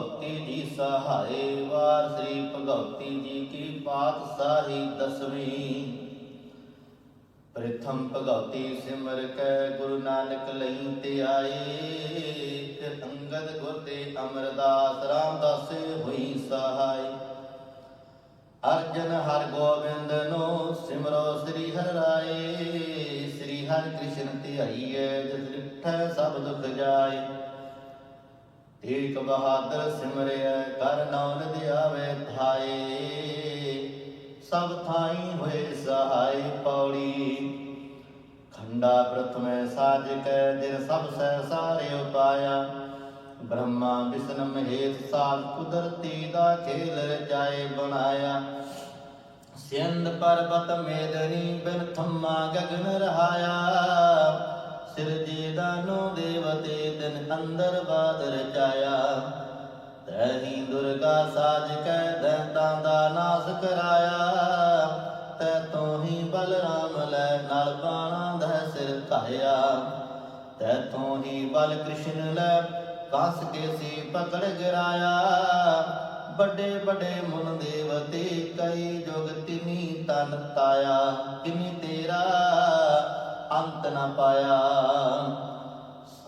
ਭਗਉਤੀ ਜੀ ਸਹਾਏ ਵਾਰ, ਸ੍ਰੀ ਭਗਉਤੀ ਜੀ ਕੀ ਪਾਤਸ਼ਾਹੀ ਦਸਵੀਂ। ਪ੍ਰਥਮ ਭਗਉਤੀ ਸਿਮਰ ਕੈ, ਗੁਰੂ ਨਾਨਕ ਲਈ ਤੇ ਆਏ। ਫਿਰ ਅੰਗਦ ਗੁਰ ਤੇ ਅਮਰਦਾਸ ਰਾਮਦਾਸ ਹੋਈ ਸਹਾਈ। ਅਰਜਨ ਹਰ ਗੋਬਿੰਦ ਨੂੰ ਸਿਮਰੋ ਸ੍ਰੀ ਹਰਿ ਰਾਏ। ਸ੍ਰੀ ਹਰਿ ਕ੍ਰਿਸ਼ਨ ਧਿਆਈਐ, ਜਿਸ ਲਿਖੈ ਸਭ ਦੁਖ ਜਾਏ। ਏਕ ਬਹਾਦਰ ਸਿਮਰਿਐ ਕਰ ਨਾਨਕ ਆਵੇ ਧਾਏ ਸਭ ਥਾਈ ਹੋਏ ਸਹਾਈ ਪੌੜੀ। ਖੰਡਾ ਪ੍ਰਥਮੇ ਸਾਜ ਜਿਨ ਸਭ ਸਹਿ ਸਾਰੇ ਉਪਾਇਆ। ਬ੍ਰਹਮਾ ਵਿਸ਼ਨ ਮਹੇਸ਼ ਸਾਲ ਕੁਦਰਤੀ ਦਾ ਖੇਲ ਰਚਾਏ ਬਣਾਇਆ। ਸਿੰਧ ਪਰਬਤ ਮੇਦਨੀ ਬਿਨ ਥੰਮਾ ਗਗਨ ਰਹਾਇਆ। ਸਿਰਜੇ ਦਾਨੋ ਦੇਵਤੇ ਤਿਨ ਅੰਦਰ ਬਾਦ ਰਚਾਇਆ। ਤੈਹੀ ਦੁਰਗਾ ਸਾਜ ਕੈ ਦੈਤਾਂ ਦਾ ਨਾਸ ਕਰਾਇਆ। ਤੈ ਤੋਂ ਹੀ ਬਲਰਾਮ ਲੈ ਨਲ ਬਾਣਾ ਦਾ ਸਿਰ ਘਾਇਆ। ਤੈ ਤੋਂ ਹੀ ਬਲ ਕ੍ਰਿਸ਼ਨ ਲੈ ਕੰਸ ਕੇ ਸੀ ਪਕੜ ਗਿਰਾਇਆ ਵੱਡੇ ਵੱਡੇ ਮਨ ਦੇਵਤੇ ਕਈ ਜੁਗ ਤਿਨੀ ਤਨ ਤਾਇਆ। ਕਿਨੀ ਤੇਰਾ ਅੰਤ ਨਾ ਪਾਇਆ।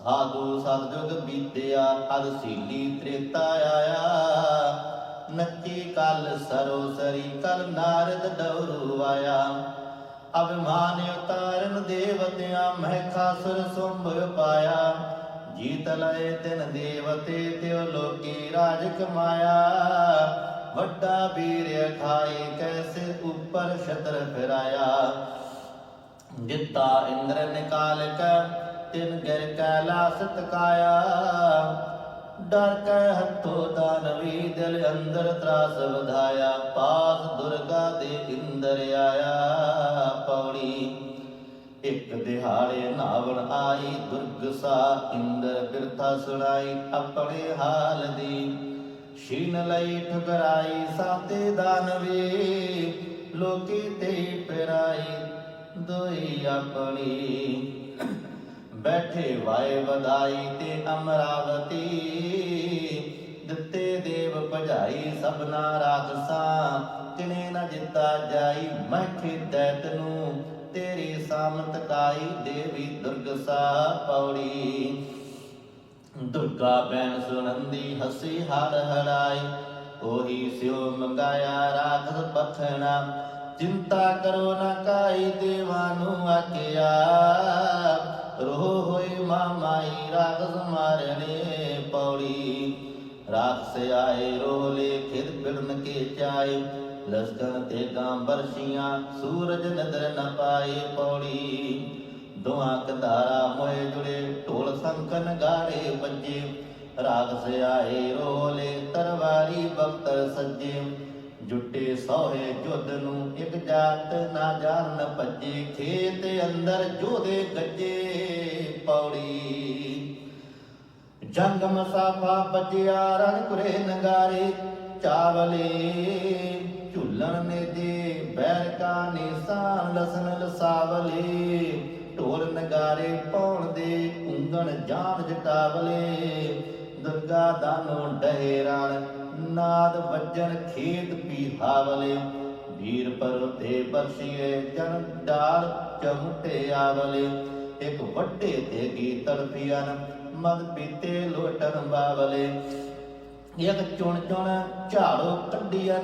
ਸਾਧੂ ਸਤਜੁਗ ਬੀਤਿਆ ਅਦ ਸੀਲੀ ਤ੍ਰੇਤਾ ਆਇਆ। ਨੱਚੀ ਕਲ ਸਰੋਸਰੀ, ਕਲ ਨਾਰਦ ਡਵਰੂ ਆਇਆ। ਅਭਿਮਾਨ ਉਤਾਰਨ ਦੇਵਤਿਆਂ ਮਹਿ ਖਾਸੁਰ ਸੁੰਭ ਪਾਇਆ। ਜੀਤ ਲਏ ਤਿਨ ਦੇਵਤੇ, ਤਿਉ ਲੋਕੀ ਰਾਜ ਕਮਾਇਆ। ਵੱਡਾ ਵੀਰ ਖਾਏ ਕੈਸੇ ਉੱਪਰ ਛਤਰ ਫਿਰਾਇਆ। ਦਿੱਤਾ ਇੰਦਰ ਨਿਕਾਲ ਕੈ ਤਿਨ ਗਿਰ ਕੈਲਾਸ ਤਕਾਇਆ ਡਰ ਕੈ ਹੱਥੋਂ ਦਾਨਵੀ ਦਿਲ, ਅੰਦਰ ਤਰਾਸ ਵਧਾਇਆ। ਪਾਸ ਦੁਰਗਾ ਦੇ ਇੰਦਰ ਆਇਆ। ਪੌੜੀ ਇੱਕ ਦਿਹਾੜੇ ਨਾਵਣ ਆਈ। ਦੁਰਗ ਸਾ ਇੰਦਰ ਬਿਰਥਾ ਸੁਣਾਈ। ਆਪਣੇ ਹਾਲ ਦੀ ਸ਼ੀਨ ਲਈ ਠੁਕਰਾਈ। ਸਾਤੇ ਦਾਨਵੇ ਲੋਕੀ ਤੇ ਪਿਰਾਈ। ਦੋਈ ਆਪਣੀ। ਬੈਠੇ ਵਾਏ ਵਧਾਈ ਤੇ ਅਮਰਾਵਤੀ। ਦਿੱਤੇ ਦੇਵ ਭਜਾਈ ਸਭਨਾ ਰਾਜਸਾ ਕਿਨੇ ਨ ਜਿੱਤਾ ਜਾਈ ਮੈਂ ਖੇਦੈਤ ਨੂੰ ਤੇਰੀ ਸਾਮਤ ਕਾਈ ਦੇਵੀ ਦੁਰਗਸਾ ਪੌੜੀ। ਦੁਰਗਾ ਬੈਨ ਸੁਨੰਦੀ ਹਸੀ ਹਰ ਹਰਾਈ। ਉਹੀ ਸਿਉ ਮੰਗਾਇਆ ਰਾਖਸ ਬਖਣਾ ਚਿੰਤਾ ਕਰੋ ਨਾ ਕਾਈ ਦੇਵਾਂ ਆਕਿਆ ਰੋ ਹੋਈ ਮਾਮਾਈ, ਰਾਖਸ ਮਾਰਨੇ ਪੌੜੀ। ਰਾਖਸ ਆਏ, ਰੋਲੇ ਖਿਰ ਬਿਰਨ ਕੇ ਚਾਏ। ਲਸਕਣ ਤੇ ਗਾਂ ਬਰਸ਼ੀਆਂ, ਸੂਰਜ ਨਦਰ ਨ ਪਾਏ ਪੌੜੀ। ਦੋਹਾਂ ਕੰਧਾਰਾ ਮੋਏ ਜੁੜੇ, ਢੋਲ ਸੰਕਨ ਗਾੜੇ ਵੱਜੇ। ਸੇ ਆਏ, ਰੋਲੇ ਤਰਵਾਰੀ ਬਖਤਰ ਸੱਜੇ। ਜੁੱਟੇ ਸੋਹੇ ਜੁੱਧ ਨੂੰ ਇੱਕ ਜਾਤ ਨਾ ਜਾਣ ਭੱਜੇ, ਖੇਤ ਅੰਦਰ ਜੋਦੇ ਗੱਜੇ ਪੌੜੀ। ਜੰਗ ਮਸਾਫਾ ਬਜਿਆ ਰਣ ਕੁਰੇ ਨਗਾਰੇ, ਚਾਵਲੇ ਝੁੱਲਣ ਨੇ ਦੇ ਬੈਰ ਕਾ ਨਿਸ਼ਾਨ ਲਸਨ ਲਸਾਵਲੇ। ਢੋਲ ਨਗਾਰੇ ਪਾਉਣ ਦੇ ਉਂਗਣ ਜਾਨ ਜਟਾਵਲੇ। ਦੁਰਗਾ ਦਾਨੋ ਡਹਿਰਾਣ ਨਾਦ ਵੱਜਣ ਖੇਤ ਪੀਹਾਵਲੇ ਵੀਰ ਪਰ ਤੇ ਬਰਸੀਏ, ਜਨ ਡਾਲ ਚਮਟੇ ਆਵਲੇ। ਇੱਕ ਵੱਡੇ ਤੇ ਗੀਤੜ ਪਿਆਨ ਮਦ ਪੀਤੇ ਲੋਟਨ ਬਾਵਲੇ ਇੱਕ ਚੁਣ ਚੁਣ ਝਾੜੋ ਕੱਢੀਆਂ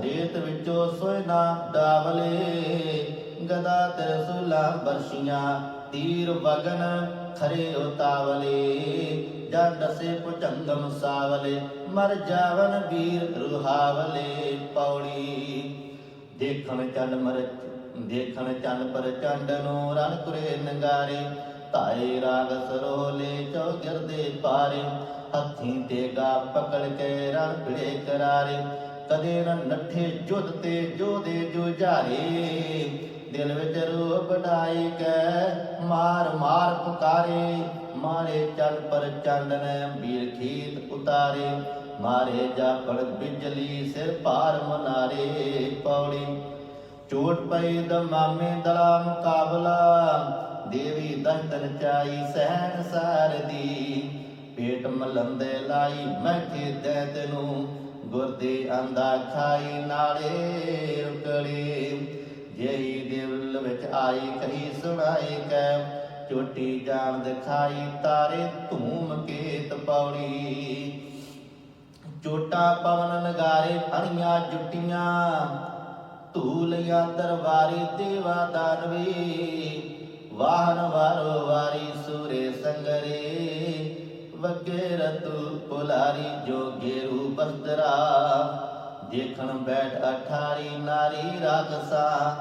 ਰੇਤ ਵਿੱਚੋਂ ਸੋਇਨਾ ਡਾਵਲੇ। ਗਦਾ ਤਰਸੁਲਾ ਬਰਸ਼ੀਆਂ, ਤੀਰ ਵਗਨ ਖਰੇ ਉਤਾਵਲੇ। ਜਦ ਦਸੇ ਪੁਚੰਗਮ ਸਾਵਲੇ, ਮਰ ਜਾਵਨ ਵੀਰ ਰੁਹਾਵਲੇ ਪੌੜੀ। ਦੇਖਣ ਚੰਨ ਮਰ, ਦੇਖਣ ਚੰਨ ਪਰ ਚੰਡ ਨੂੰ ਰਣ ਕੁਰੇ ਨੰਗਾਰੇ, ਧਾਏ ਰਾਗ ਸਰੋਲੇ ਚੌਗਰ ਦੇ ਪਾਰੇ। ਹੱਥੀਂ ਤੇ ਗਾ ਪਕੜ ਕੇ ਰਣ ਭਿੜੇ ਕਰਾਰੇ, ਕਦੇ ਨ ਨੱਠੇ ਜੁਦ ਤੇ ਜੋਦੇ ਜੁਝਾਰੇ। ਦਿਲ ਵਿੱਚ ਰੂਪ ਢਾਈ ਕੈ ਮਾਰ ਮਾਰ ਪੁਕਾਰੇ ਮਾਰੇ ਚੱਲ ਪਰ ਚੰਦਨ ਵੀਰ ਖੀਤ ਉਤਾਰੇ, ਮਾਰੇ ਜਾਪੜ ਬਿਜਲੀ ਸਿਰ ਭਾਰ ਮਨਾਰੇ ਪੌੜੀ। ਚੋਟ ਪਈ ਦਮਾਮੇ ਦਲਾ ਮੁਕਾਬਲਾ, ਦੇਵੀ ਦੰਤਨ ਚਾਈ ਸਹਿਨ ਸਾਰਦੀ। ਪੇਟ ਮਲੰਦੇ ਲਾਈ ਮੈਂ ਖੇਦੈ ਤੈਨੂੰ ਗੁਰਦੇ ਆਂਦਾ ਖਾਈ ਨਾਲੇ ਰੁਕੜੇ। ਜਿਹੀ ਦਿਲ ਵਿੱਚ ਆਈ ਕਹੀ ਸੁਣਾਈ ਕੈ ਚੋਟੀ ਜਾਣ ਦਿਖਾਈ ਤਾਰੇ ਧੂਮ ਕੇਤ ਪੌੜੀ। ਚੋਟਾ ਪਵਨ ਨਗਾਰੇ ਅਣੀਆਂ ਜੁੱਟੀਆਂ। ਧੂਲੀਆਂ ਦਰਬਾਰੀ ਦੇਵਾ ਦਾਨਵੀ ਵਾਹਨ ਵਾਰੋ ਵਾਰੀ ਸੂਰੇ ਸੰਗਰੇ। ਵਗੇ ਰਤੂ ਪੁਲਾਰੀ ਜੋਗੇ ਰੂਪ ਅਸਤਰਾ। ਦੇਖਣ ਬੈਠ ਅਠਾਰੀ ਨਾਰੀ ਰਾਗਸਾ।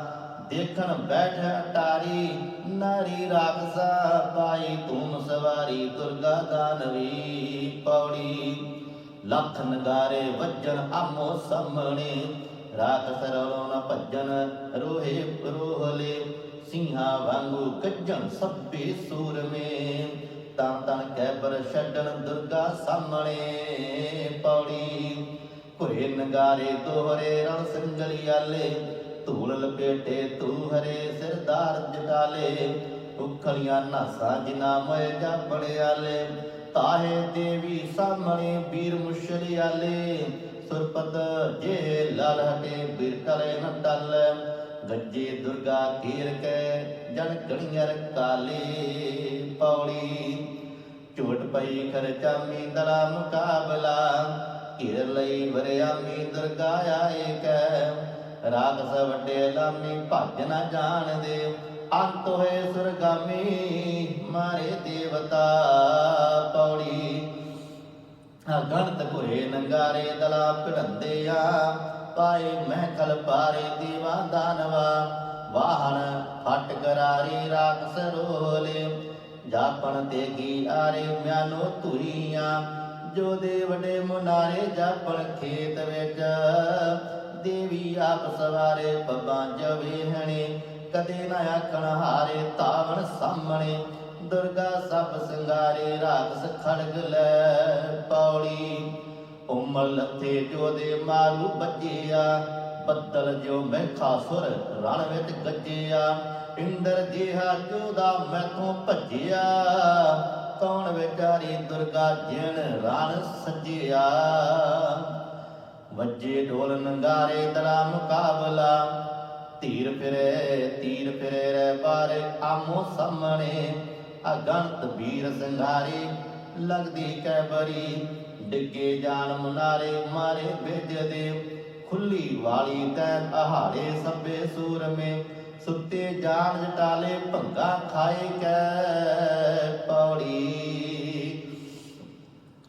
ਦੇਖਣ ਬੈਠ ਅਟਾਰੀ, ਨਾਰੀ ਰਾਗਸਾ ਪਾਈ ਧੂਮ ਸਵਾਰੀ, ਦੁਰਗਾ ਦਾਨਵੀ ਪੌੜੀ। ਲੱਖ ਨਗਾਰੇ ਵੱਜਣ ਆਮੋ ਸਾਹਮਣੇ, ਰਾਤ ਸਰੋਂ ਨ ਭੱਜਣ ਰੋਹੇ ਰੋਹਲੇ। ਸਿੰਘਾਂ ਵਾਂਗੂ ਕੱਜਣ ਸੱਬੇ ਸੂਰਮੇ, ਤਾਂ ਤਨ ਕੈਬਰ ਛੱਡਣ ਦੁਰਗਾ ਸਾਹਮਣੇ ਪੌੜੀ। ਘੁਰੇ ਨਗਾਰੇ ਦੋਹਰੇ ਰਣ ਸਿੰਗਲੀਆਲੇ ਧੂਲ ਲਪੇਟੇ ਤੂੰ ਹਰੇ ਸਿਰਦਾਰ ਜਟਾਲੇ ਉਖਲੀਆਂ ਨਾਸਾਂ ਜਿਨਾ ਮੋਏ ਜਾਪੜਿਆਲੇ ਤਾਹੇ ਦੇਵੀ ਸਾਹਮਣੇ ਵੀਰ ਮੁਸ਼ਰਿਆਲੇ, ਸੁਰਪਤ ਜੇ ਲਾਲ ਹਟੇ ਬੀਰ ਕਰੇ ਨ ਟਲ, ਗੱਜੇ ਦੁਰਗਾ ਕੀਰ ਕੇ ਜਨ ਕਣੀਅਰ ਕਾਲੇ, ਪੌੜੀ ਝੋਟ ਪਈ ਖਰਚਾਮੀ ਦਲਾ ਮੁਕਾਬਲਾ ਕਿਰ ਲਈ ਵਰਿਆਮੀ ਦੁਰਗਾ ਆਏ ਕੈ ਰਾਗਸ ਵੱਡੇ ਲਾਮੀ ਭੱਜ ਨਾ ਜਾਣਦੇ ਅੰਤ ਹੋਏ ਸੁਰਗਾਮੀ, ਮਾਰੇ ਦੇਵਤਾ ਪੌੜੀ। ਗਣਤ ਘੁਰੇ ਨੰਗਾਰੇ ਦਲਾ ਭਿੜੰਦੇ ਆ ਪਾਏ ਮਹਿਕਲ ਪਾਰੇ ਦੀਵਾ ਦਾਨਵਾ। ਵਾਹਣ ਫਟ ਕਰਾਰੀ ਰਾਖਸ ਰੋਲੇ, ਜਾਪਣ ਤੇ ਕੀ ਆਰੇ ਮਿਆਨੋ ਧੁਰੀਆਂ। ਜੋ ਦੇ ਵਡੇ ਮੁਨਾਰੇ ਜਾਪਣ ਖੇਤ ਵਿੱਚ ਦੇਵੀ ਆਪ ਸਵਾਰੇ ਬੱਬਾਂ ਜਵੇਹਣੇ ਕਦੇ ਨਾ ਆਖਣ ਹਾਰੇ ਤਾਵਣ ਸਾਹਮਣੇ, ਦੁਰਗਾ ਸਭ ਸਿੰਗਾਰੇ ਰਾਖਸ ਖੜਗ ਲੈ ਪੌੜੀ। ਉਮਲ ਲੱਥੇ ਜੋ ਦੇ ਮਾਰੂ ਬੱਜਿਆ, ਬੱਦਲ ਜੋ ਮੈਖਾ ਸੁਰ ਰਣ ਵਿੱਚ ਗੱਜਿਆ, ਇੰਦਰ ਜਿਹਾ ਜੋਦਾ ਮੈਥੋਂ ਭੱਜਿਆ, ਕੌਣ ਵਿਚਾਰੀ ਦੁਰਗਾ ਜਿਣ ਰਣ ਸੱਜਿਆ। ਵੱਜੇ ਢੋਲ ਨੰਗਾਰੇ ਦਲਾ ਮੁਕਾਬਲਾ। ਧੀਰ ਫਿਰੇ, ਤੀਰ ਫਿਰੇ ਰੇ ਬਾਰੇ ਆਮੋ ਸਾਹਮਣੇ ਅਗੰਤ ਵੀਰ ਸੰਘਾਰੇ ਲੱਗਦੀ ਕੈ ਬਰੀ ਡਿੱਗੇ ਜਾਣ ਮੁਨਾਰੇ, ਮਾਰੇ ਵੇਜ ਦੇ। ਖੁੱਲੀ ਵਾਲੀ ਤੈ ਅਹਾੜੇ ਸਭੇ ਸੂਰਮੇ, ਸੁੱਤੇ ਜਾਣ ਜਟਾਲੇ, ਭੰਗਾ ਖਾਏ ਕੈ ਪੌੜੀ।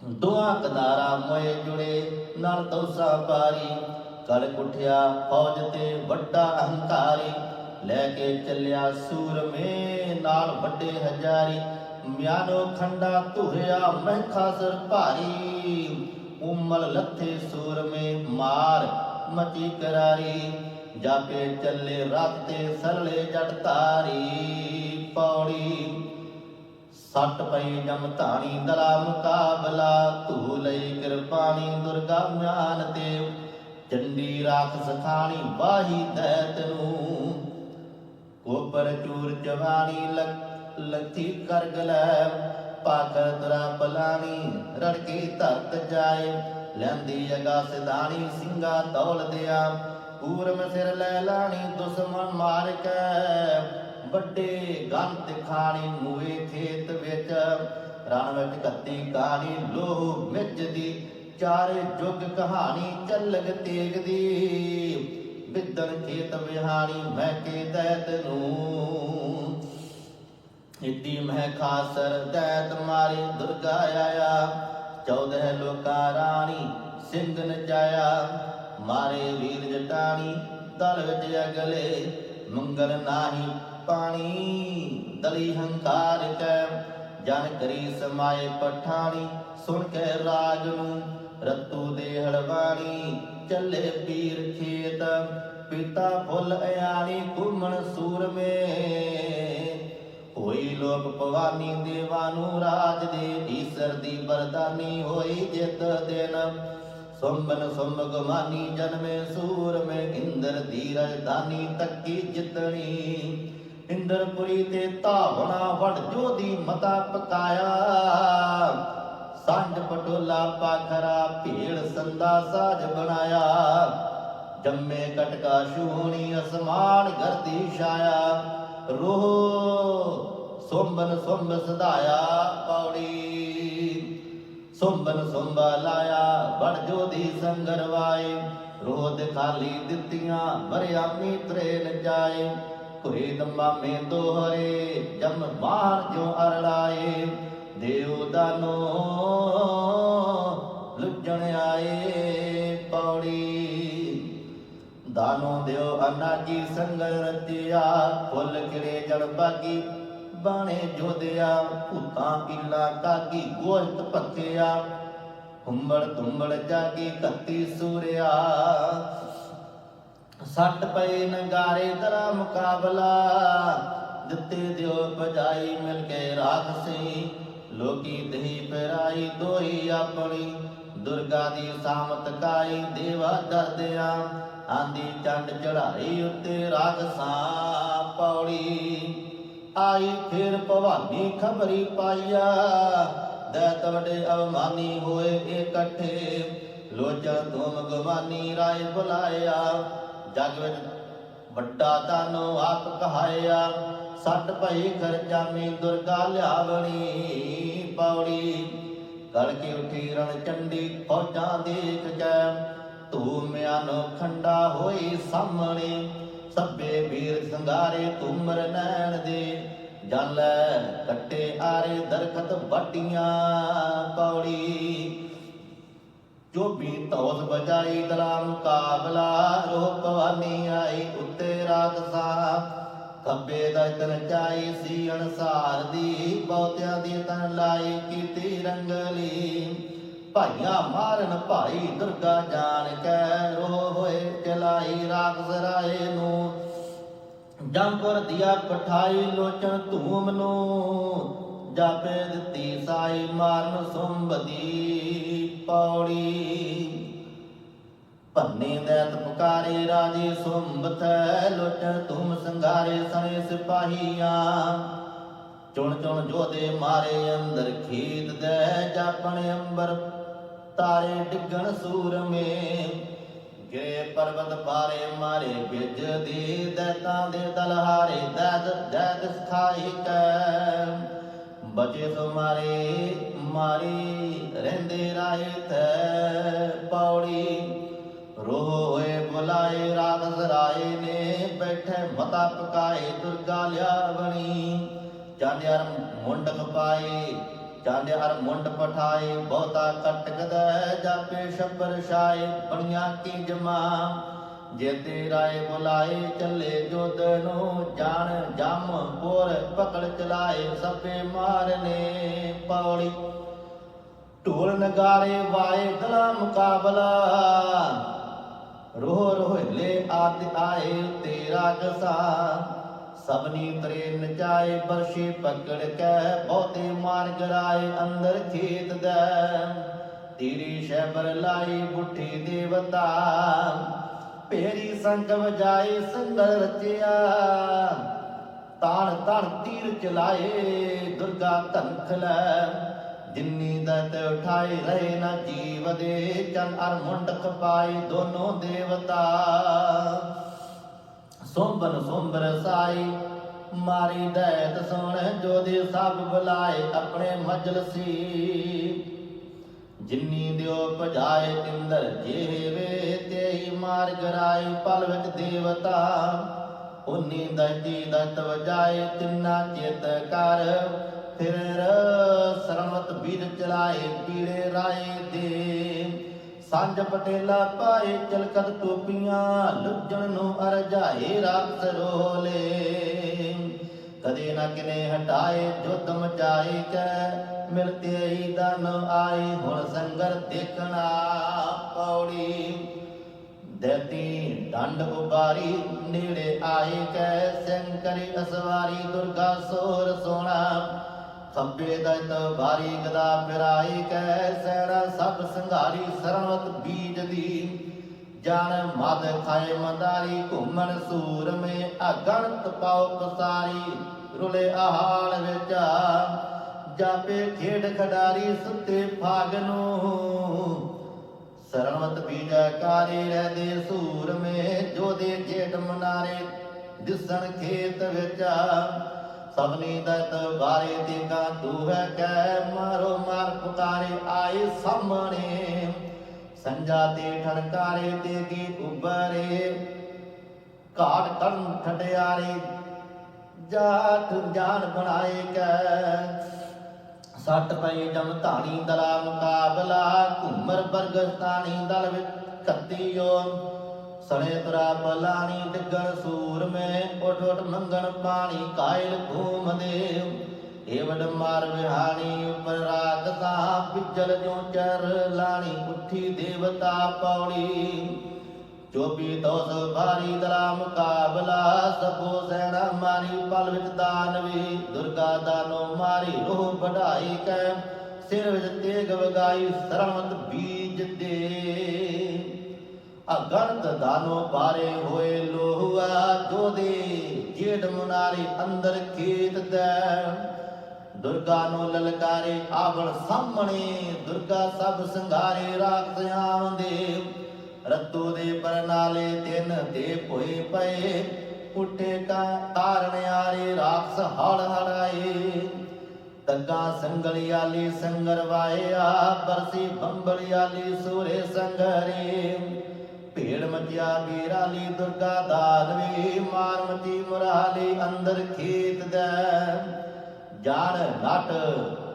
ਦੁਆ ਕਦਾਰਾ ਮੋਏ ਜੁੜੇ ਨਾਲ ਤੋਸਾ ਪਾਰੀ ਕਲ ਕੁਠਿਆ ਫੌਜ ਤੇ ਵੱਡਾ ਅਹੰਕਾਰੀ ਲੈ ਕੇ ਚੱਲਿਆ ਸੂਰਮੇ ਨਾਲ ਵੱਡੇ ਹਜ਼ਾਰੀ ਮਿਆਨੋ ਖੰਡਾ ਧੁਰਿਆ ਮਹਿਖਾ ਸਰ ਭਾਰੀ ਉਮਲ ਲੱਥੇ ਸੂਰਮੇ ਮਾਰ ਮਚੀ ਕਰਾਰੀ ਜਾਪੇ ਚੱਲੇ ਰਾਤ ਤੇ ਸਰਲੇ ਜਟ ਤਾਰੀ ਪੌੜੀ ਸੱਟ ਪਈ ਜਮ ਧਾਣੀ ਦਲਾ ਮੁਕਾਬਲਾ ਧੂ ਲਈ ਕਿਰਪਾਣੀ ਦੁਰਗਾ ਮਿਆਨ ਤੇ। ਚੰਡੀ ਰਾਖ ਸਖਾਣੀ ਵਾਹੀ ਦੈਤ ਨੂੰ। ਕੋਪਰ ਚੂਰ ਜਵਾਨੀ ਲਕ ਲਥੀ ਕਰਗ ਪਾਕਰ ਤਰਾ ਪਲਾਣੀ, ਰੜਕੀ ਧਰਤ ਜਾਏ। ਲੈਂਦੀ ਅਗਾ ਸਿਧਾਣੀ ਸਿੰਘਾ ਦੌਲ ਦਿਆ। ਪੂਰਮ ਸਿਰ ਲੈ ਲਾਣੀ ਦੁਸ਼ਮਣ ਮਾਰ ਕੇ। ਵੱਡੇ ਗੰਤ ਖਾਣੀ ਮੂਏ ਖੇਤ ਵਿੱਚ। ਰਣ ਵਿੱਚ ਕੱਤੀ ਕਾਣੀ ਲੋਹ ਮਿੱਜ ਦੀ, ਚਾਰੇ ਜੁਗ ਕਹਾਣੀ ਚੱਲਗ ਤੇਗ ਦੀ ਵਿਦਨ ਖੇਤ ਵਿਹਾਣੀ ਮੈਂ ਕੇ ਦੈਤ ਨੂੰ। ਇਤੀ ਮਹਿ ਖਾਸਰ ਦੈਤ ਮਾਰੀ ਦੁਰਗਾ ਆਇਆ। ਚੌਦਹ ਲੋਕਾ ਰਾਣੀ ਸਿੰਘ ਨਚਾਇਆ। ਮਾਰੇ ਵੀਰ ਜਟਾਣੀ, ਦਲ ਵਿੱਚ ਅਗਲੇ। ਮੰਗਲ ਨਾਹੀ ਪਾਣੀ, ਦਲੀ ਹੰਕਾਰ ਕੈ, ਜਨ ਕਰੀ ਸਮਾਏ ਪਠਾਣੀ, ਸੁਣ ਕੇ ਰਾਜ ਨੂੰ, ਰਤੂ ਦੇ ਹਲਵਾਣੀ, ਚੱਲੇ ਪੀਰ ਖੇਤ, ਪਿਤਾ ਫੁੱਲ ਅਆਣੀ ਘੁੰਮਣ ਸੂਰਮੇ। ਹੋਈ ਲੋਕ ਭਵਾਨੀ, ਦੇਵਾਂ ਨੂੰ ਰਾਜ ਦੇ, ਈਸ਼ਰ ਦੀ ਬਰਦਾਨੀ ਹੋਈ ਜਿਤ ਦਿਨ। ਸੁੰਬਨ ਸੁੰਬ ਜਨਮੇ ਸੂਰ ਮੇ ਇੰਦਰ ਦੀ ਰਾਜਧਾਨੀ ਤੱਕੀ ਜਿਤਣੀ। ਇੰਦਰਪੁਰੀ ਤੇ ਧਾਵਣਾ ਵੜ ਜੋਦੀ ਮਤਾ ਪਕਾਇਆ ਸੰਜ ਪਟੋਲਾ ਪਾਖਰਾ ਭੇੜ ਸੰਦਾ ਸਾਜ ਬਣਾਇਆ। ਜੰਮੇ ਕਟਕਾ ਸ਼ੂਣੀ ਅਸਮਾਨ ਗਰਦੀ ਛਾਇਆ। ਰੋਹ ਸੋੰਬਨ ਸੋੰਬ ਸਦਾਇਆ ਪੌੜੀ। ਸੋੰਬਨ ਸੋੰਬਾ ਲਾਇਆ ਬੜ ਜੋਦੀ ਸੰਗਰਵਾਏ। ਰੋਦ ਖਾਲੀ ਦਿੱਤੀਆਂ ਵਰਿਆਮੀ ਤਰੇ ਨ ਜਾਏ ਦੰਬਾ ਮੇ ਦੋਹਰੇ, ਜਮ ਮਾਰ ਜੋ ਅਰੜਾਏ ਦੇਵ ਦਾਨੋ ਲੁੱਜਣ ਆਏ ਪੌੜੀ। ਦਾਨੋ ਦਿਓ ਅਨਾਜੀ ਸੰਗਲ ਰਤਿਆ ਫੁੱਲ ਕਿੜੇ ਜੜ ਬਾਗੀ, ਬਾਣੇ ਜੋਦਿਆ ਭੂਤਾਂ ਇਲਾ ਕਾਗੀ ਗੋਸ਼ਤ ਪੱਕਿਆ ਹੁੰਬੜ ਤੁੰਬੜ ਜਾਗੀ ਕੱਤੀ ਸੂਰਿਆ ਸੱਟ ਪਏ ਨਗਾਰੇ ਤਰਾ ਮੁਕਾਬਲਾ, ਦਿੱਤੇ ਦਿਓ ਬਜਾਈ ਮਿਲ ਕੇ ਰਾਖ ਲੋਕੀ ਦਹੀ ਪਰਾਈ ਦੋਈ ਆਪਣੀ, ਦੁਰਗਾ ਦੀ ਸਾਮਤ ਕਾਈ ਦੇਵਾ ਦਰਦਿਆ। ਆਂਦੀ ਚੰਡ ਚੜਾਈ ਉੱਤੇ ਰਾਖਸਾਂ ਪੌੜੀ। ਆਈ ਫਿਰ ਭਵਾਨੀ ਖਬਰੀ ਪਾਈਆ ਦੈਤ ਵਡੇ ਅਵਮਾਨੀ ਹੋਏ ਇਕੱਠੇ। ਲੋਚਨ ਤੁਮ ਗਵਾਨੀ ਰਾਏ ਬੁਲਾਇਆ ਜਗ ਵਿੱਚ ਵੱਡਾ ਦਾਨੋ ਆਪ ਕਹਾਇਆ, ਸੱਟ ਭਈ ਖਰਜਾਮੀ ਦੁਰਗਾ ਲਿਆਵਣੀ ਪੌੜੀ ਗੜ ਕੇ ਉਠੀ ਰਣ ਚੰਡੀ ਫੌਜਾਂ ਦੇਖ ਕੇ ਧੂਮਿਆਂ ਨੂੰ ਖੰਡਾ ਹੋਈ ਸਾਹਮਣੇ। ਸਭੇ ਵੀਰ ਸੰਗਾਰੇ ਤੁਮਰ ਨੈਣ ਦੇ, ਜਲ ਕੱਟੇ ਆਰੇ ਦਰਖਤ ਵੱਟੀਆਂ ਪੌੜੀ ਜੋ ਵੀ ਧੌਸ ਬਜਾਈ ਦਲਾ ਮੁਕਾਬਲਾ ਰੋ ਆਈ ਉੱਤੇ ਰਾਗਸਾ ਖੱਬੇ ਦਾ ਚਾਈ ਸੀ ਅਨਸਾਰ ਦੀ, ਬਹੁਤਿਆਂ ਦੀ ਤਨ ਲਾਈ ਕੀਤੀ ਰੰਗਲੀ। ਭਾਈਆਂ ਮਾਰਨ ਭਾਈ ਦੁਰਗਾ ਜਾਣ ਕੈ ਰੋ ਹੋਏ ਚਲਾਈ ਰਾਗਸ ਰਾਏ ਨੂੰ। ਜੰਪੁਰ ਦਿਆ ਪਠਾਈ ਲੋਚਨ ਧੂਮ ਨੂੰ, ਜਾਪੇ ਦਿੱਤੀ ਸਾਈ ਮਾਰਨ ਸੁੰਬਦੀ। ਪੌੜੀ। ਭੰਨੇ ਦੈਤ ਪੁਕਾਰੇ ਰਾਜੇ ਸੁੰਬਤ ਲੋਚਨ ਧੂਮ ਸੰਘਾਰੇ ਸਣੇ ਸਿਪਾਹੀਆਂ। ਚੁਣ ਚੁਣ ਜੋਦੇ ਮਾਰੇ ਅੰਦਰ ਖੀਦ ਦੇ ਜਾਪਣ ਅੰਬਰ, ਤਾਰੇ ਡਿੱਗਣ ਸੂਰਮੇ ਗਿਰੇ ਪਰਬਤ ਪਾਰੇ ਮਾਰੇ ਬਿਜ ਦੀ, ਦੈਤਾਂ ਦੇ ਦਲਹਾਰੇ ਦੈਦ ਦੈਦ ਸਥਾਈ ਕੈ। ਬਚੇ ਸੋ ਮਾਰੀ ਰਹਿੰਦੇ ਰਾਏ ਤੈ ਪੌੜੀ। ਰੋਹ ਹੋਏ ਬੁਲਾਏ ਰਾਗਸ ਰਾਏ ਨੇ, ਬੈਠੇ ਮਤਾ ਪਕਾਏ, ਦੁਰਗਾ ਲਿਆ ਲਿਆਵਣੀ ਚਾਂਦਿਆਰ ਮੁੰਡ ਖਪਾਏ ਹਰ ਮੁੰਡ ਪਠਾਏ, ਬਹੁਤਾ ਕਟਕਦਾ ਜਾਪੇ ਸ਼ਬਰ ਛਾਏ, ਬਣੀਆਂ ਕੀ ਜਮਾ। ਜੇ ਤੇ ਰਾਏ ਬੁਲਾਏ ਚੱਲੇ ਜੋਦ ਨੂੰ ਜਾਣ ਜਮ ਪਕੜ ਚਲਾਏ ਸਭੇ ਮਾਰਨੇ ਪੌੜੀ। ਢੋਲ ਨਗਾਰੇ ਵਾਏ ਦਲਾ ਮੁਕਾਬਲਾ ਰੋਹ ਰੋਹਲੇ ਆਦ ਆਏ ਤੇਰਾ ਗਸਾ ਸਭਨੀ ਤਰੇ ਨਚਾਏ ਬਰਸ਼ੇ ਪਕੜ ਕੇ ਬਹੁਤੇ ਮਾਰ ਗਰਾਏ ਅੰਦਰ ਖੇਤ ਦੇ। ਤੇਰੀ ਸ਼ੈਬਰ ਲਾਈ ਬੁੱਠੀ ਦੇਵਤਾ। ਪੇਰੀ ਸੰਗ ਵਜਾਏ ਸੰਗਲ ਰਚਿਆ। ਤਾਣ ਤਾਣ ਤੀਰ ਚਲਾਏ, ਦੁਰਗਾ ਧਨਖ ਜਿੰਨੀ ਦਤ ਉਠਾਈ ਰਹੇ ਨਾ ਜੀਵ ਦੇ। ਚੰਨ ਅਰ ਮੁੰਡ ਪਾਈ ਦੋਨੋਂ ਦੇਵਤਾ। ਸੋੰਬਨ ਸੋੰਬਰ ਸਾਈ ਮਾਰੀ ਦੈਤ ਸੁਣ ਜੋਦੇ ਸਭ ਬੁਲਾਏ, ਆਪਣੇ ਮਜਲਸੀ ਜਿੰਨੀ ਦਿਓ ਭਜਾਏ ਇੰਦਰ ਜੀਵੇ ਤੇਈ ਮਾਰ ਗਰਾਈ ਪਲ ਵਿੱਚ ਦੇਵਤਾ। ਉਨੀ ਦਤੀ ਦਤ ਵਜਾਏ, ਤਿੰਨਾ ਚਿਤ ਕਰ। ਫਿਰ ਸਰਮਤ ਬੀਰ ਚਲਾਏ ਪੀੜੇ ਰਾਏ ਦੇ। ਸੰਜ ਪਟੇਲਾ ਪਾਏ ਚਲਕਤ ਟੋਪੀਆਂ, ਲੁੱਜਣ ਨੂੰ ਅਰਜਾਏ, ਰਾਖਸ ਰੋਲੇ। ਕਦੇ ਨਾ ਕਿਨੇ ਹਟਾਏ ਜੁੱਧ ਮਚਾਈ ਕੈ ਮਿਲਤੇ ਹੀ ਦਨ ਆਈ, ਹੁਣ ਸੰਗਰ ਦੇਖਣਾ ਪੌੜੀ। ਦੇਤੀ ਡੰਡ ਉਬਾਰੀ, ਨੇੜੇ ਆਏ ਕੈ ਸੰਕਰੀ ਅਸਵਾਰੀ, ਦੁਰਗਾ ਸੋਰ ਸੋਣਾ। ਖੱਬੇ ਦਇਤ ਭਾਰੀ ਗਦਾ ਫਿਰਾਈ ਕੈ ਸੈਣਾ ਸਭ ਸੰਘਾਰੀ ਸਰਵਤ ਬੀਜ ਦੀ। ਜਾਣ ਮਦ ਖਾਏ ਮੰਦਾਰੀ, ਘੁੰਮਣ ਸੂਰ ਮੇ ਅਗਣਤ ਪਾਉ ਪਸਾਰੀ। ਰੁਲੇ ਆਹਾਲ ਵਿੱਚ ਜਾਪੇ ਖੇਡ ਖਡਾਰੀ ਸੁੱਤੇ ਭਾਗ ਨੂੰ। ਸਰਣਵਤ ਬੀਜੈ ਕਾਰੇ ਰਹਦੇ ਸੂਰ ਮੇ ਜੋ ਦੇ ਜੇਡ ਮਨਾਰੇ, ਦਿਸਣ ਖੇਤ ਵਿੱਚ। ਸਭਨੀ ਦਤ ਬਾਰੇ ਤੇਗਾ ਤੂੰ ਹੈ ਕੈ ਮਾਰੋ ਮਾਰ ਪੁਕਾਰੇ, ਆਏ ਸਾਹਮਣੇ। ਸੰਜਾ ਤੇ ਠਣਕਾਰੇ ਤੇਗੀ ਉਬਰੇ ਘਾਟ ਕਰਨ ਠਟਿਆਰੇ ਜਾਠ ਜਾਨ ਬਣਾਏ ਕੈ। ਸੱਟ ਪਈ ਜਮ ਧਾਣੀ ਦਲਾ ਮੁਕਾਬਲਾ, ਘੁੰਮਰ ਬਰਗਸਤਾਨੀ ਦਲ ਵਿੱਚ ਕੱਤੀਓ ਸਣੇ ਤਰਾ ਬਲਾਣੀ ਡਿੱਗਣ ਸੂਰ ਮੇ ਉਠ ਉਠ ਮੰਗਣ ਪਾਣੀ, ਕਾਇਲ ਘੂਮਦੇ ਏਵਡ ਮਾਰ ਵਿਹਾਣੀ, ਉਪਰ ਰਾਗਤਾ ਪਿੱਜਲ ਜੋ ਚਰ ਲਾਣੀ, ਉੱਠੀ ਦੇਵਤਾ ਪੌੜੀ। ਚੋਬੀ ਦੋਸ ਭਾਰੀ ਦਲਾ ਮੁਕਾਬਲਾ, ਸਭੋ ਸੈਨਾ ਮਾਰੀ, ਪਲ ਵਿੱਚ ਦਾਨਵੀ ਦੁਰਗਾ ਦਾਨੋ ਮਾਰੀ, ਰੋਹ ਵਢਾਈ ਕੈ ਸਿਰ ਵਿੱਚ ਤੇਗ ਵਗਾਈ ਸਰਮਤ ਬੀਜ ਦੇ ਅਗਣਤ ਦਾਨੋ ਬਾਰੇ ਹੋਏ ਲੋਹੁਆ ਜੋਦੇ ਜੇਡ ਮੁਨਾਰੇ ਅੰਦਰ ਖੇਤ ਦੈ ਦੁਰਗਾ ਨੂੰ ਲਲਕਾਰੇ ਆਵਣ ਸਾਹਮਣੇ, ਦੁਰਗਾ ਸਭ ਸੰਘਾਰੇ ਰਾਖਤ ਆਵੰਦੇ ਰੱਤੂ ਦੇ ਪਰਨਾਲੇ ਤਿੰਨ ਦੇ ਭੋਏ ਪਏ। ਉੱਠੇ ਕਾ ਕਾਰਣ ਆਰੇ ਰਾਖਸ ਹੜ ਹੜਾਏ ਤੱਗਾ ਸੰਗਲਿਆਲੀ ਸੰਗਰ ਬਰਸੀ ਬੰਬਲਿਆਲੀ ਸੂਰੇ ਸੰਗਰੇ। ਭੇੜ ਮਚਿਆ ਬੀਰਾਲੀ ਦੁਰਗਾ ਦਾਨਵੀ, ਮਾਰ ਮਚੀ ਮੁਰਾਲੀ ਅੰਦਰ ਖੇਤ ਦੇ। ਜਾਣ ਨਟ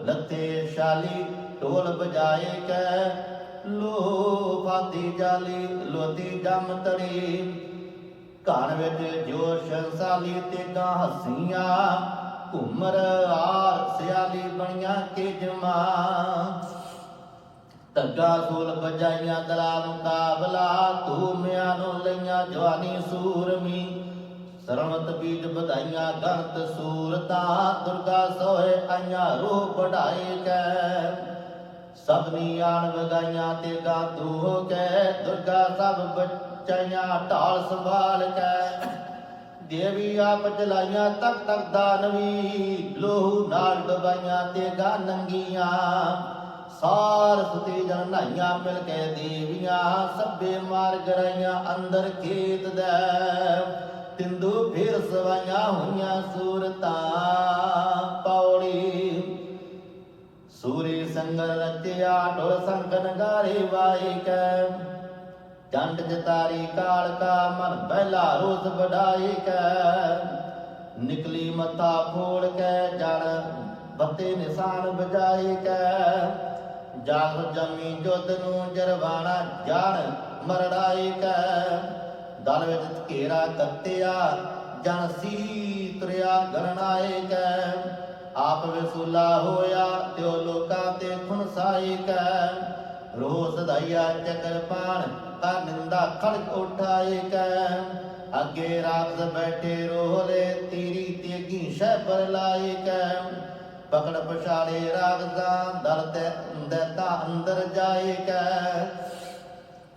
ਲੱਤੇ ਸ਼ਾਲੀ ਢੋਲ ਬਜਾਏ ਕੈ। ਲੋ ਜਾਲੀ ਲੋਤੀ ਜਮ ਤੜੀ। ਘਰ ਵਿੱਚ ਜੋਸ਼ ਸਾਲੀ ਤੇ ਗਾ ਹਸੀਆਂ। ਘੁੰਮਰ ਆਰ ਸਿਆਲੀ ਬਣੀਆਂ ਕੇ ਜਮਾ। ਤੱਗਾ ਸੂਲ ਬਜਾਈਆਂ ਦਲਾ ਮੁਕਾਬਲਾ ਧੂਮਿਆਂ ਨੂੰ ਲਈਆਂ ਜਵਾਨੀ ਸੂਰਮੀ। ਸਰਮਤ ਬੀਜ ਵਧਾਈਆਂ ਗੰਤ ਸੂਰਤਾਂ, ਦੁਰਗਾ ਸੋਏ ਆਈਆਂ ਰੂਹ ਵਢਾਏ ਕੈ। ਸਭਨੀ ਆਣ ਵਗਾਈਆਂ ਤੇ ਗਾਤੂ ਕੈ, ਦੁਰਗਾ ਸਭ ਬੱਚਾਈਆਂ ਢਾਲ ਸੰਭਾਲ ਕੈ। ਦੇਵੀ ਆਪ ਚਲਾਈਆਂ ਤਕ ਤਕ ਦਾਨਵੀ ਲੋਹੂ ਨਾਲ ਦਬਾਈਆਂ ਤੇ ਗਾ ਨੰਗੀਆਂ। ਸਾਰ ਸੁਤੇ ਜਨ ਨਾਈਆਂ ਮਿਲ ਕੇ ਦੇਵੀਆਂ, ਸਭੇ ਮਾਰ ਗਰਾਈਆਂ ਅੰਦਰ ਖੇਤ ਦੇ। ਤਿੰਦੂ ਫਿਰ ਸਵਾਈਆਂ ਹੋਈਆਂ ਸੂਰਤਾਂ, ਪੌੜੀ ਸੂਰੀ ਸੰਗਰ ਰਚਿਆ ਢੋਲ ਸੰਕਨ ਗਾਰੇ ਵਾਈ ਕੈ। ਚੰਡ ਜਤਾਰੀ ਕਾਲ ਕਾ ਮਨ ਪਹਿਲਾ ਰੋਜ਼ ਵਡਾਈ ਕੈ। ਨਿਕਲੀ ਮੱਥਾ ਫੋੜ ਕੇ ਜੜ ਬੱਤੇ ਨਿਸ਼ਾਨ ਬਜਾਈ ਕੈ। ਜਾਗ ਜਮੀ ਜੁੱਧ ਨੂੰ ਜਰਵਾਣਾ ਜਾਣ ਮਰੜਾਈ ਕੈ। ਦਲ ਵਿੱਚ ਘੇਰਾ ਕੱਤਿਆ, ਜਨ ਸੀ ਤੁਰਿਆ ਗਰਣਾਏ ਕੈ। ਆਪ ਵਿਸੂਲਾ ਹੋਇਆ ਤਿਉ ਤੇ ਕੈ ਰੋਸ ਦਈਆ ਚੱਕਰ ਪਾਣ ਕਰ ਨਿੰਦਾ ਖੜਕ ਉਠਾਏ ਕੈ ਅੱਗੇ ਰਾਖਸ ਬੈਠੇ ਰੋਹਲੇ, ਤੀਰੀ ਤੇਗੀ ਸ਼ੈ ਪਰ ਲਾਏ ਕੈ ਪਕੜ ਪਛਾੜੇ ਰਾਗਦਾ ਦਲ ਤੇ ਦੇਤਾ ਅੰਦਰ ਜਾਏ ਕੈ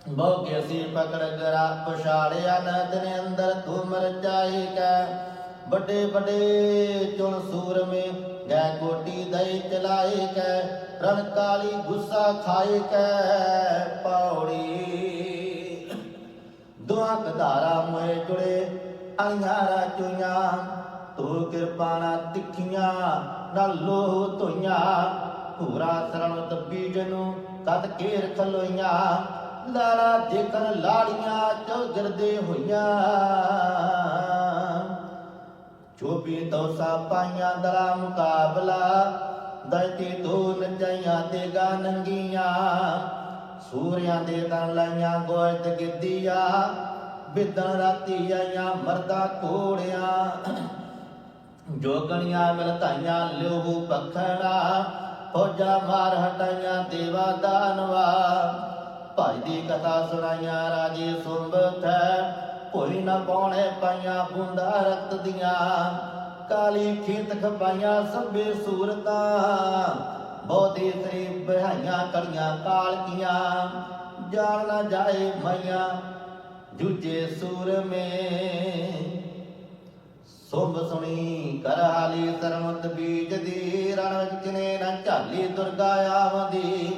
ਬਹੁ ਕੇ ਅਸੀਂ ਪਕੜ ਗਰਾ ਪਛਾੜਿਆ ਨਦ ਨੇ ਅੰਦਰ ਤੂੰ ਮਰ ਜਾਏ ਕੈ ਵੱਡੇ ਵੱਡੇ ਚੁਣ ਸੂਰ ਮੇ ਗੈ ਕੋਟੀ ਦਈ ਚਲਾਏ ਕੈ, ਰਣ ਕਾਲੀ ਗੁੱਸਾ ਖਾਏ ਕੈ, ਪੌੜੀ। ਦੁਆ ਕਧਾਰਾ ਮੋਏ ਜੁੜੇ ਅਣਿਆਰਾ ਚੁਈਆਂ ਤੂੰ ਕਿਰਪਾਣਾ ਤਿੱਖੀਆਂ, ਨਾਲ ਲੋਹ ਧੋਈਆਂ। ਪੂਰਾ ਸਰਣ ਦੱਬੀ ਜਨੂੰ ਕਦ ਕੇਰ ਖਲੋਈਆਂ, ਲਾਲਾ ਦੇਖਣ ਲਾੜੀਆਂ ਚੌਗਰਦੇ ਹੋਈਆਂ। ਚੋਪੀ ਦੋਸਾ ਪਾਈਆਂ ਦਲਾ ਮੁਕਾਬਲਾ ਦਇਤੀ ਦੋ ਨਚਾਈਆਂ ਤੇ ਗਾ ਨੰਗੀਆਂ। ਸੂਰਿਆਂ ਦੇ ਤਨ ਲਾਈਆਂ ਗੋਇਤ ਗਿੱਦੀਆ ਬਿਦਨ ਰਾਤੀ ਆਈਆਂ ਮਰਦਾ ਕੋੜਿਆਂ ਜੋਗਣੀਆਂ ਮਿਲਤਾਈਆਂ ਲਿਓ ਪਖੜਾ ਫੌਜਾ ਮਾਰ ਹਟਾਈਆਂ ਦੇਵਾ ਦਾਨਵਾ। ਭਾਈ ਦੀ ਕਥਾ ਸੁਣਾਈਆਂ ਰਾਜੇ ਸੁੰਬਤ ਕੋਈ ਨਾ ਪਾਉਣੇ ਪਾਈਆਂ ਬੂੰਦਾ ਰਕਤ ਦੀਆਂ। ਕਾਲੀ ਖੇਤ ਖਪਾਈਆਂ ਸਭੇ ਸੂਰਤਾਂ। ਬਹੁਤੇ ਤਰੀ ਬਹਾਈਆਂ ਕੜੀਆਂ ਕਾਲ ਜਾਣ ਨਾ ਜਾਏ ਮਈਆਂ ਜੂਜੇ ਸੂਰ ਮੇ। ਸੁਭ ਸੁਣੀ ਕਰ ਹਾਲੀ ਸਰਮਤ ਬੀਜ ਦੀ ਰਣ ਵਿੱਚ ਕਿਨੇ ਨਾ ਝਾਲੀ ਦੁਰਗਾ ਆਵਦੀ।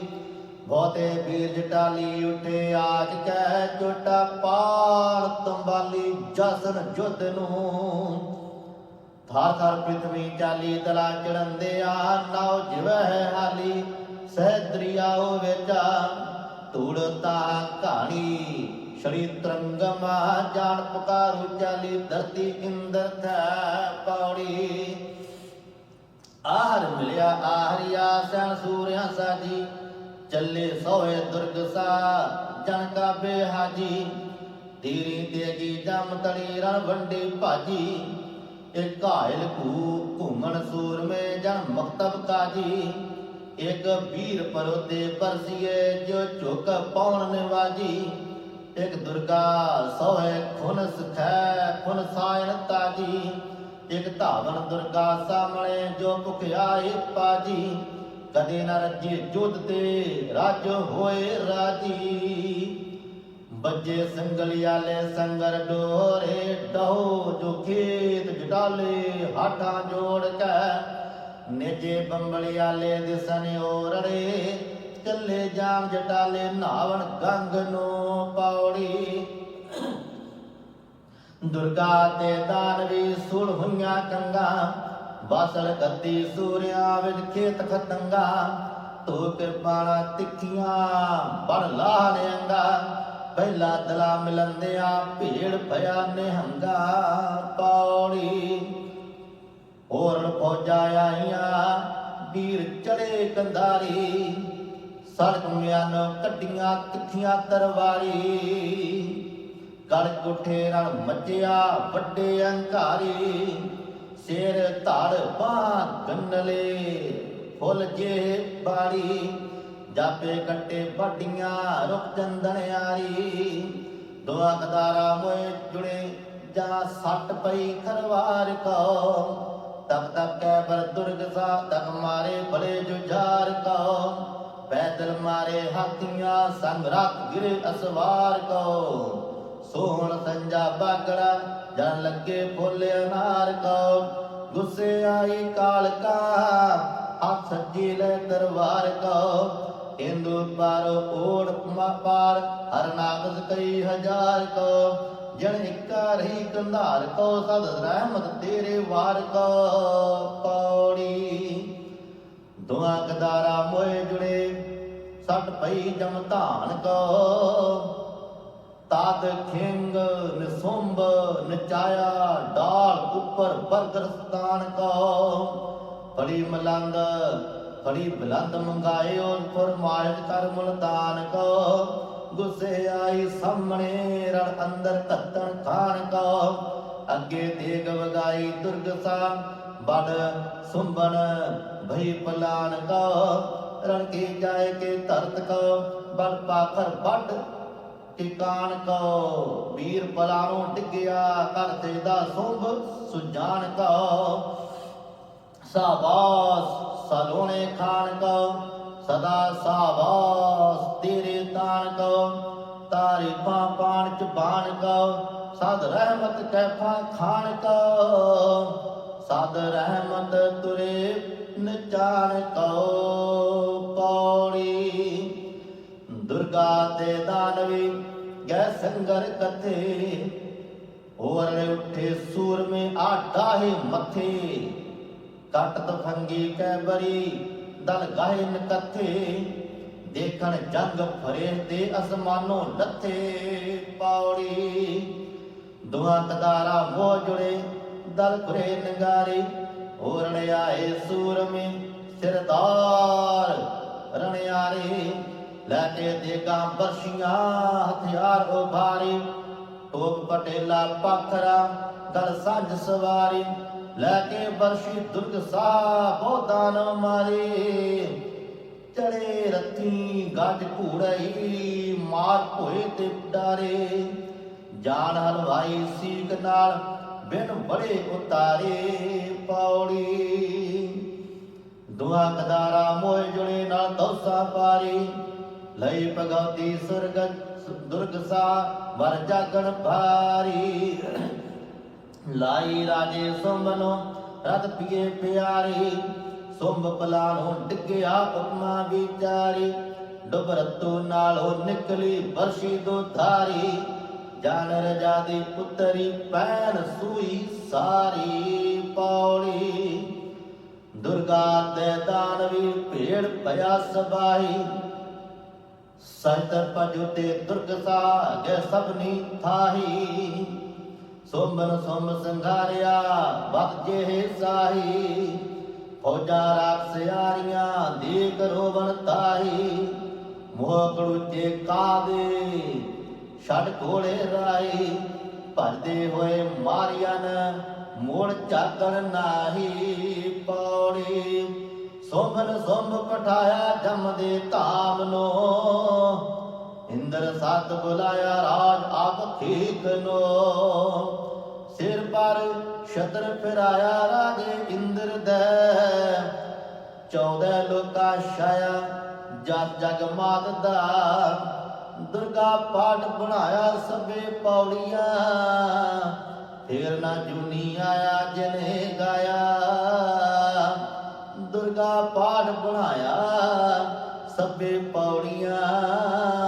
ਬਹੁਤੇ ਵੀਰ ਜਟਾਲੀ ਉਠੇ ਆਜ ਕੈ ਚੋਟਾ ਪਾਲ ਤੰਬਾਲੀ ਜਸਨ ਜੁਦ ਨੂੰ। ਥਾਰ ਥਾਰ ਪ੍ਰਿਥਵੀ ਚਾਲੀ ਦਲਾ ਚੜੰਦੇ ਨਾਉ ਜਿਵਹਿ ਹਾਲੀ ਸਹਿ ਦਰਿਆਉ ਵਿਚਾ ਧੂੜਤਾ ਕਹਾਣੀ ਸ਼ਰੀ ਤਰੰਗਮਾ ਜਾਣ ਪੁਕਾਰੂ ਚਾਲੀ, ਧਰਤੀ ਇੰਦਰ ਥੈ ਪੌੜੀ। ਆਹਰ ਮਿਲਿਆ ਆਹਰਿਆ ਸੈਣ ਸੂਰਿਆ ਸਾਜੀ ਚੱਲੇ ਸੋਏ ਦੁਰਗ ਜਨ ਕਾ ਬੇਹਾਜੀ। ਤੇਰੀ ਤੇਗੀ ਜਮ ਤੜੀ ਰਣ ਵੰਡੀ ਭਾਜੀ। ਇੱਕ ਘਾਇਲ ਕੂ ਘੁੰਮਣ ਸੂਰਮੇ ਜਨ ਮਕਤਬ ਕਾਜੀ। ਇੱਕ ਵੀਰ ਪਰੋਤੇ ਪਰਸੀਏ, ਜੋ ਝੁਕ ਪੌਣ ਨਿਵਾਜੀ। ਇੱਕ ਦੁਰਗਾ ਸੋਏ ਖੁਨ ਸਖੈ, ਖੁਨ ਸਾਇਣ ਤਾਜੀ। ਇੱਕ ਧਾਵਨ ਦੁਰਗਾ ਸਾਹਮਣੇ ਜੋ ਭੁਖਿਆਏ ਪਾਜੀ। ਕਦੇ ਨ ਰੱਜੇ ਜੁਦ ਤੇ ਰਾਜ ਹੋਏ ਰਾਜੀ। ਬੱਜੇ ਸੰਗਲਿਆਲੇ ਸੰਗਰ ਡੋਰੇ ਡਹੋ ਜੋ ਖੇਤ ਜਟਾਲੇ ਹਾਠਾਂ ਜੋੜ ਕੇ। ਨੇਜੇ ਬੰਬਲਿਆਲੇ ਦਿਸਨ ਓਰੜੇ ਚੱਲੇ ਜਾਮ ਜਟਾਲੇ ਨਾਵਣ ਗੰਗ ਨੂੰ ਪੌੜੀ। ਦੁਰਗਾ ਤੇ ਦਾਨਵੀ ਸੁਲ ਹੋਈਆਂ ਕੰਗਾ ਬਾਸਲ ਕੱਤੀ ਸੂਰਿਆਂ ਵਿੱਚ ਖੇਤ ਖਤੰਗਾ ਤੋ ਕਿਰਪਾਣਾ ਤਿੱਖੀਆਂ, ਬਣ ਲਾਹ ਨਿਹੰਗਾ ਪਹਿਲਾ ਦਲਾ ਮਿਲੰਦਿਆ ਭੀੜ ਭਇਆ ਨਿਹੰਗਾ, ਪੌੜੀ ਹੋਰਨ ਫੌਜਾਂ ਆਈਆਂ, ਵੀਰ ਚੜੇ ਕੰਧਾਰੀ। ਸੜਕ ਮਿਆਨ ਕੱਟੀਆਂ ਤਿੱਖੀਆਂ ਤਰਵਾਰੀ। ਗਲ ਗੁੱਠੇ ਨਾਲ ਮੱਚਿਆ ਵੱਡੇ ਅੰਕਾਰੀ ਸਿਰ ਧੜ ਬਾਹ ਗੰਨਲੇ, ਫੁੱਲ ਜੇ ਬਾੜੀ, ਜਾਪੇ ਕੱਟੇ ਵੱਡੀਆਂ ਰੁਕ ਚੰਦਨ ਯਾਰੀ ਦੁਆ ਕਦਾਰਾ ਮੋਏ ਜੁੜੇ ਜਾ ਸੱਟ ਪਈ ਖਰਵਾਰ ਕੋ ਤਬ ਤਬ ਕੈ ਬਰ ਦੁਰਗ ਸਾ ਤਕ ਮਾਰੇ ਬੜੇ ਜੁਝਾਰ ਕੋ ਪੈਦਲ ਮਾਰੇ ਹਾਥੀਆਂ, ਸੰਗ ਰੱਖ ਗਿਰੇ ਅਸਵਾਰ ਕੋ ਸੋਹਣ ਸੰਜਾ ਬਾਗੜਾ ਜਨ ਲੱਗੇ ਫੁੱਲ ਅਨਾਰ ਕੋ ਗੁੱਸੇ ਆਈ ਕਾਲਕਾ, ਹੱਥ ਸੱਜੀ ਲੈ ਦਰਬਾਰ ਕੋ ਹਿੰਦੂ ਪਰ ਓੜ ਪਾਰ, ਹਰ ਨਾਗਸ ਕਈ ਹਜ਼ਾਰ ਕੋ ਜਨ ਇੱਕਾ ਰਹੀ ਕੰਧਾਰ ਕੋ ਸਦ ਰਹਿਮਤ ਤੇਰੇ ਵਾਰ ਕੋ ਪੌੜੀ, ਦੁਆ ਕਦਾਰਾ ਮੋਏ ਜੁੜੇ, ਸੱਟ ਪਈ ਜਮ ਧਾਨ ਕੋ ਤਦ ਖਿੰਗ ਨਿਸੁੰਭ ਨਚਾਇਆ ਡਾਲ ਉੱਪਰ ਬਰਦਰ ਕੋ। ਫੜੀ ਮਲੰਦ ਫੜੀ ਬਲੰਦ ਮੰਗਾਇਓ ਫਰਮਾਇਤ ਕਰ ਮੁਲਤਾਨ ਕੋ। ਗੁੱਸੇ ਆਈ ਸਾਹਮਣੇ ਰਣ ਅੰਦਰ ਕੱਤਣ ਖਾਨ ਕੋ। ਅੱਗੇ ਤੇਗ ਵਗਾਈ ਦੁਰਗ ਸਾ ਬੜ ਸੁੰਬਨ ਭਈ ਪਲਾਨ ਕੋ। ਰਣ ਕੀ ਜਾਏ ਕੇ ਧਰਤ ਕੋ ਬੜ ਪਾਖਰ ਵੱਡ ਟਿਕਾਣ ਕੋ। ਵੀਰ ਪਲਾਣੋਂ ਡਿੱਗਿਆ ਕਰਤੇ ਦਾ ਸੁੰਭ ਸੁਜਾਨ ਕੋ। ਸਾਬਾਸ ਸਲੋਣੇ ਖਾਨ ਕੋ। ਸਦਾ ਸਾਬਾਸ, ਤੇਰੇ ਤਾਣ ਕੋ। ਤਾਰੀਫਾਂ ਪਾਣ ਚ ਬਾਣ ਕੋ। ਸਦ ਰਹਿਮਤ ਕੈਫਾ ਖਾਨ ਕੋ। ਸਦ ਰਹਿਮਤ ਤੁਰੇ ਨਚਾਣ ਕੋ। ਪੌੜੀ ਦੁਰਗਾ ਤੇ ਦਾਨਵੀ, ਗੈ ਸੰਗਰ ਕਥੇ। ਹੋਰ ਉੱਠੇ ਸੂਰਮੇ ਆਢਾਹੇ ਮੱਥੇ। ਕੱਟ ਤਫੰਗੀ ਕੈ ਬਰੀ, ਦਲ ਗਾਹੇ ਨਕਥੇ ਦੇਖਣ ਜੰਗ ਫਰੇ ਤੇ ਅਸਮਾਨੋਂ ਲੱਥੇ ਪੌੜੀ। ਦੁਆ ਕਦਾਰਾ ਮੋ ਜੁੜੇ, ਦਲ ਫਰੇ ਨਗਾਰੇ। ਹੋਰਣ ਆਏ ਸੂਰਮੇ, ਸਿਰਦਾਰ ਰਣਿਆਰੇ। ਲੈ ਕੇ ਦੇਗਾ ਬਰਸ਼ੀਆਂ, ਹਥਿਆਰ ਉਭਾਰੇ ਟੋਪ ਪਟੇਲਾ ਪਖਰਾ, ਦਲ ਸੰਜ ਸਵਾਰੀ ਲੈ ਕੇ ਬਰਸ਼ੀ ਦੁਰਗ ਸਾ ਬੋਦਾਨ ਮਾਰੇ। ਚੜੇ ਰੱਤੀ ਗੱਜ ਘੂੜਈ, ਮਾਰ ਭੋਏ ਤੇ ਡਾਰੇ। ਜਾਨ ਹਲਵਾਈ ਸੀਕ ਨਾਲ ਬਿਨ ਬੜੇ ਉਤਾਰੇ ਪੌੜੀ। ਦੁਆ ਕਦਾਰਾ ਮੋਏ ਜੁੜੇ ਨਾਲ ਤੋਸਾ ਪਾਰੀ। ਲਈ ਭਗਵਤੀ ਸੁਰਗ, ਦੁਰਗ ਸਾ, ਵਰ ਜਾਗਣ ਭਾਰੀ। ਲਾਈ ਰਾਜੇ ਸੁੰਬਨੋ ਰਤ ਪੀਏ ਪਿਆਰੀ। ਸੁੰਬ ਪਲਾਨੋ ਡਿੱਗਿਆ ਉਪਮਾ ਵਿਚਾਰੀ। ਡੁੱਬ ਨਾਲੋਂ ਨਿਕਲੀ ਬਰਸ਼ੀ ਦੋ ਧਾਰੀ। ਜਾਨ ਰਜਾ ਦੀ ਪੁੱਤਰੀ, ਪੈਣ ਸੂਈ ਸਾਰੀ ਪੌੜੀ। ਦੁਰਗਾ ਦੇ ਦਾਨਵੀ ਭੇੜ ਭਇਆ ਸਬਾਈ ਸਹਿਤ ਪਜੁਤੇ ਦੁਰਗ ਸਾਗੇ ਸਭਨੀ ਥਾਹੀ। ਸੋਮਨ ਸੋਮ ਸੰਘਾਰਿਆ ਵਕ ਸਾਹੀ। ਫੌਜਾਂ ਰਾਖ ਸਿਆਰੀਆਂ ਦੇਖ ਰੋਵਣ ਮੋਹ ਕੜੂਚੇ ਕਾਦੇ ਛੱਡ ਕੋਲੇ ਰਾਈ ਭਜਦੇ ਹੋਏ ਮਾਰੀਆਂ ਮੋੜ ਝਾਕਣ ਨਾਹੀ। ਪੌੜੀ ਸੋਮਨ ਸੋਮ ਪਠਾਇਆ ਜੰਮਦੇ ਧਾਮ ਨੋ ਇੰਦਰ ਸਤ ਬੁਲਾਇਆ ਰਾਜ ਆਪ ਠੀਕ ਨੋ। ਸਿਰ ਪਰ ਛਤਰ ਫਿਰਾਇਆ ਰਾਜੇ ਇੰਦਰ ਦੇ। ਚੌਦਹ ਲੋਕਾ ਛਾਇਆ, ਜਗ ਜਗ ਮਾਤ ਦਾ। ਦੁਰਗਾ ਪਾਠ ਬਣਾਇਆ ਸਭੇ ਪੌੜੀਆਂ। ਫੇਰ ਨਾ ਜੁਨੀ ਆਇਆ ਜਨੇ ਗਾਇਆ। ਦੁਰਗਾ ਪਾਠ ਬਣਾਇਆ ਸਭੇ ਪੌੜੀਆਂ।